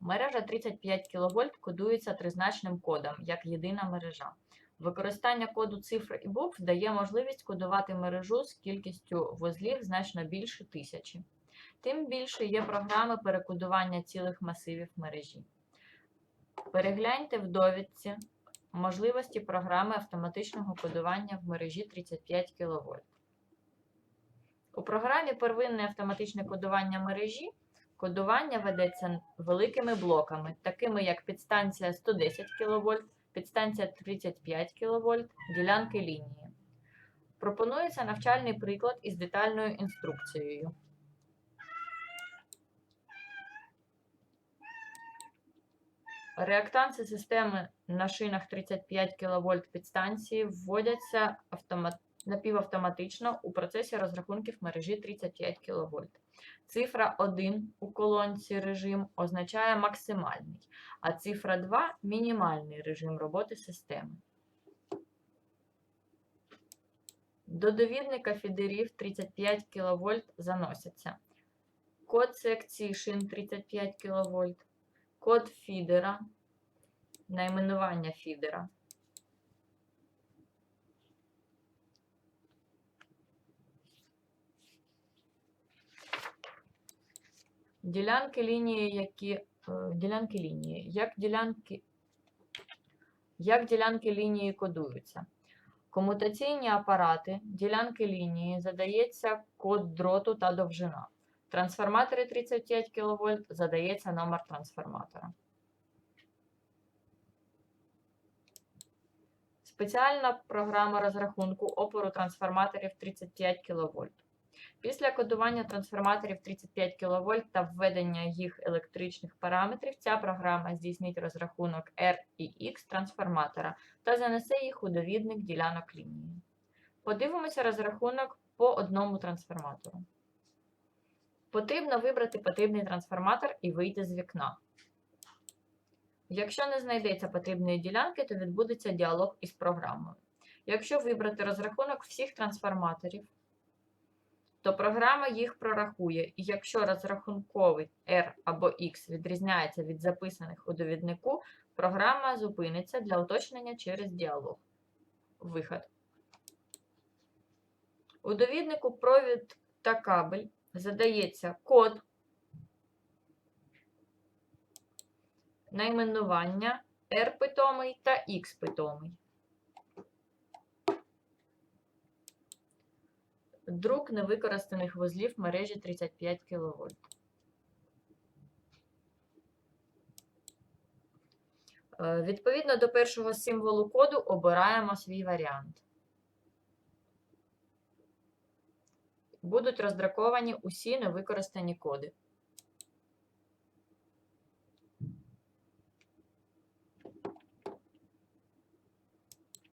Мережа 35 кВт кодується тризначним кодом як єдина мережа. Використання коду цифр і букв дає можливість кодувати мережу з кількістю вузлів значно більше тисячі. Тим більше є програми перекодування цілих масивів мережі. Перегляньте в довідці можливості програми автоматичного кодування в мережі 35 кВт. У програмі первинне автоматичне кодування мережі кодування ведеться великими блоками, такими як підстанція 110 кВт, підстанція 35 кВт, ділянки лінії. Пропонується навчальний приклад із детальною інструкцією. Реактанси системи на шинах 35 кВт підстанції вводяться автомат... напівавтоматично у процесі розрахунків мережі 35 кВт. Цифра 1 у колонці режим означає максимальний, а цифра 2 мінімальний режим роботи системи. До довідника фідерів 35 кВт заносяться код секції шин 35 кВт, код фідера, найменування фідера. Ділянки лінії, які е, ділянки лінії, як ділянки, як ділянки лінії кодуються. Комутаційні апарати, ділянки лінії задається код дроту та довжина. Трансформатори 35 кВт задається номер трансформатора. Спеціальна програма розрахунку опору трансформаторів 35 кВт. Після кодування трансформаторів 35 кВт та введення їх електричних параметрів, ця програма здійснить розрахунок R і X трансформатора та занесе їх у довідник ділянок лінії. Подивимося розрахунок по одному трансформатору. Потрібно вибрати потрібний трансформатор і вийти з вікна. Якщо не знайдеться потрібної ділянки, то відбудеться діалог із програмою. Якщо вибрати розрахунок всіх трансформаторів, то програма їх прорахує, і якщо розрахунковий R або X відрізняється від записаних у довіднику, програма зупиниться для уточнення через діалог. Виход. У довіднику провід та кабель задається код, найменування R питомий та X питомий. Друк невикористаних вузлів мережі 35 кВт. Е, Відповідно до першого символу коду обираємо свій варіант. Будуть роздраковані усі невикористані коди.